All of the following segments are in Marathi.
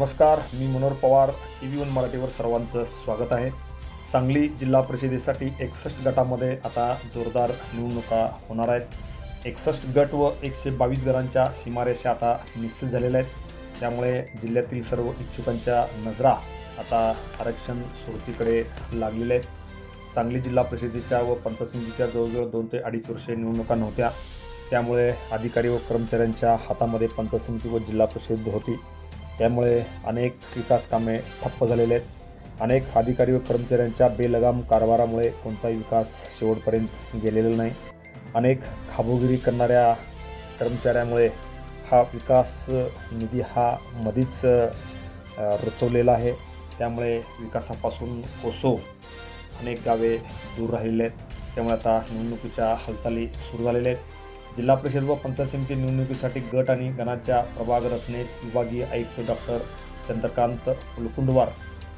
नमस्कार मी Manohar Pawar T V one मराठीवर सर्वांचं स्वागत आहे. सांगली जिल्हा परिषदेसाठी एकसष्ट गटामध्ये आता जोरदार निवडणुका होणार आहेत. एकसष्ट गट व एकशे बावीस घरांच्या सीमारेषा आता निश्चित झालेल्या आहेत. त्यामुळे जिल्ह्यातील सर्व इच्छुकांच्या नजरा आता आरक्षण सुरतीकडे लागलेल्या आहेत. सांगली जिल्हा परिषदेच्या व पंचसमितीच्या जवळजवळ दोन ते अडीच वर्षे निवडणुका नव्हत्या. त्यामुळे अधिकारी व कर्मचाऱ्यांच्या हातामध्ये पंचसमिती व जिल्हा परिषद होती. त्यामुळे अनेक विकास कामे ठप्प झालेले आहेत. अनेक अधिकारी व कर्मचाऱ्यांच्या बेलगाम कारभारामुळे कोणताही विकास शेवटपर्यंत गेलेला नाही. अनेक खाबोगिरी करणाऱ्या कर्मचाऱ्यामुळे हा विकास निधी हा मधीच रचवलेला रुचवलेला आहे. त्यामुळे विकासापासून कोसो अनेक गावे दूर राहिलेले आहेत. त्यामुळे आता निवडणुकीच्या हालचाली सुरू झालेल्या आहेत. जिल्हा परिषद व पंचायत समिती निवडणुकीसाठी गट आणि गणाच्या प्रभाग रचनेस विभागीय आयुक्त डॉक्टर चंद्रकांत कुलकुंडवार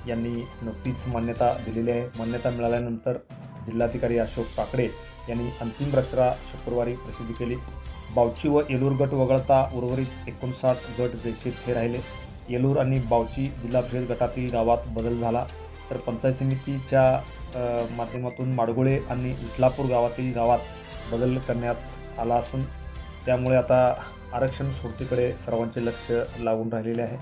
यांनी नुकतीच मान्यता दिलेली आहे. मान्यता मिळाल्यानंतर जिल्हाधिकारी अशोक काकडे यांनी अंतिम रचना शुक्रवारी प्रसिद्ध केली. बावची व येलूर गट वगळता उर्वरित एकोणसाठ गट जैसे हे राहिले. येलूर आणि बावची जिल्हा परिषद गटातील गावात बदल झाला. तर पंचायत समितीच्या माध्यमातून माडगुळे आणि इटलापूर गावातील गावात बदल करण्यात आला असून त्यामुळे आता आरक्षण सोडतीकडे सर्वांचे लक्ष लागून राहिलेले आहे.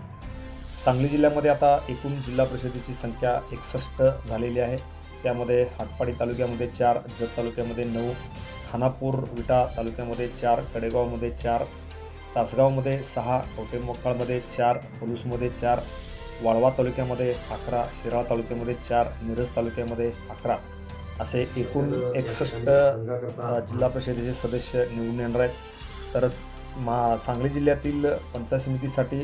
सांगली जिल्ह्यामध्ये आता एकूण जिल्हा परिषदेची संख्या एकसष्ट झालेली आहे. त्यामध्ये हाटपाडी तालुक्यामध्ये चार जत तालुक्यामध्ये नऊ खानापूर विटा तालुक्यामध्ये चार कडेगावमध्ये चार तासगावमध्ये सहा कवटेमोकाळमध्ये चार पलूसमध्ये चार वाळवा तालुक्यामध्ये अकरा शिराळा तालुक्यामध्ये चार मिरज तालुक्यामध्ये अकरा. असे एकूण एकसष्ट जिल्हा परिषदेचे सदस्य निवडून येणार आहेत. तर मा सांगली जिल्ह्यातील पंचायत समितीसाठी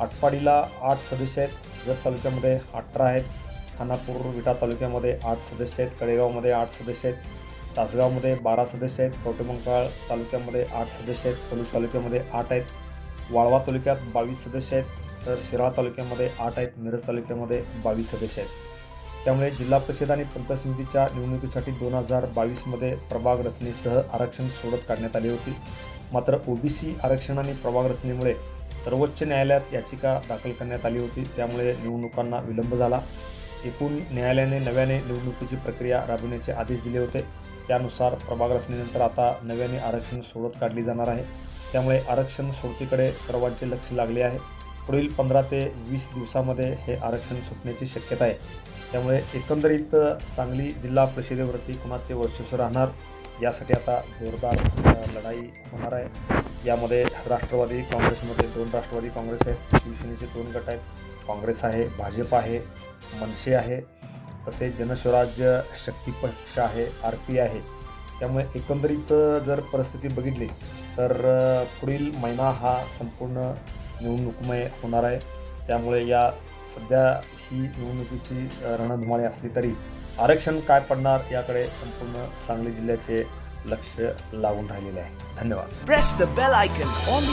आटपाडीला आठ सदस्य आहेत. जत तालुक्यामध्ये अठरा आहेत. खानापूर विटा तालुक्यामध्ये आठ सदस्य आहेत. कडेगावमध्ये आठ सदस्य आहेत. तासगावमध्ये बारा सदस्य आहेत. कवटेमंकाळ तालुक्यामध्ये आठ सदस्य आहेत. पलूस तालुक्यामध्ये आठ आहेत. वाळवा तालुक्यात बावीस सदस्य आहेत. तर शिराळा तालुक्यामध्ये आठ आहेत. मिरज तालुक्यामध्ये बावीस सदस्य आहेत. त्यामुळे जिल्हा परिषद आणि पंचायत समितीच्या निवडणुकीसाठी दोन हजार बावीसमध्ये प्रभाग रचनेसह आरक्षण सोडत काढण्यात आली होती. मात्र ओबीसी आरक्षण आणि प्रभाग रचनेमुळे सर्वोच्च न्यायालयात याचिका दाखल करण्यात आली होती. त्यामुळे निवडणुकांना विलंब झाला. एकूण न्यायालयाने नव्याने निवडणुकीची प्रक्रिया राबविण्याचे आदेश दिले होते. त्यानुसार प्रभाग रचनेनंतर आता नव्याने आरक्षण सोडत काढली जाणार आहे. त्यामुळे आरक्षण सोडतीकडे सर्वांचे लक्ष लागले आहे. पुढील पंधरा ते वीस दिवसामध्ये हे आरक्षण सुटण्याची शक्यता आहे. त्यामुळे एकंदरीत सांगली जिल्हा परिषदेवरती कुणाचे वर्चस्व राहणार यासाठी आता जोरदार लढाई होणार आहे. यामध्ये राष्ट्रवादी काँग्रेसमध्ये दोन राष्ट्रवादी काँग्रेस आहेत शिवसेनेचे दोन गट आहेत. काँग्रेस आहे भाजप आहे मनसे आहे. तसेच जनस्वराज्य शक्ती पक्ष आहे आर पी आहे. त्यामुळे एकंदरीत जर परिस्थिती बघितली तर पुढील महिना हा संपूर्ण निवडणूकमय होणार आहे. त्यामुळे या सध्या ही निवडणुकीची रणधुमाळी असली तरी आरक्षण काय पडणार याकडे संपूर्ण सांगली जिल्ह्याचे लक्ष लागून राहिलेले आहे. धन्यवाद. Press the bell icon on